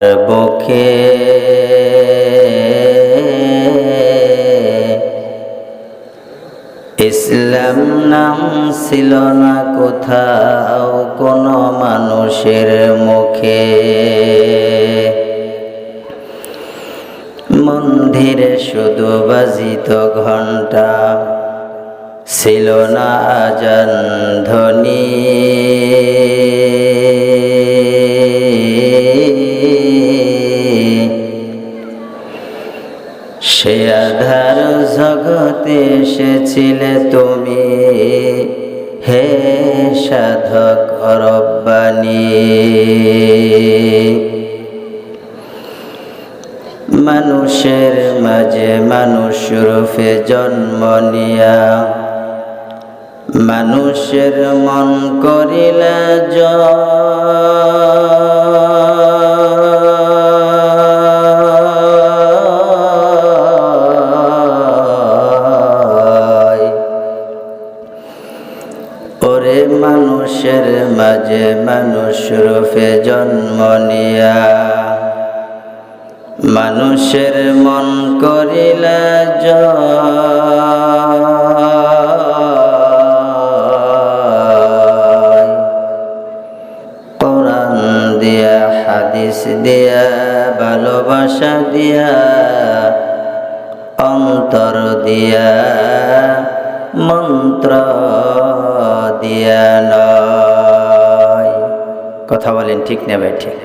বুকে। ইসলাম নাম ছিল না কোথাও কোনো মানুষের মুখে। মন্দিরে শুধু বাজিত ঘণ্টা ছিল না আজান ধ্বনি। সে আধার জগতে এসেছিলে তুমি। হে সাধক রব্বানি মানুষের মাঝে মানুষ রূপে জন্ম নিয়া। মানুষের মন করিলা জয়। ওরে মানুষের মাঝে মানুষ রূপে জন্ম নিয়া। মানুষের মন করিলা কোরআন দিয়া, হাদিস দিয়া, ভালোবাসা দিয়া, অন্তর দিয়া, মন্ত্র দিয়া নয় কথা বলেন ঠিক নেবে ঠিক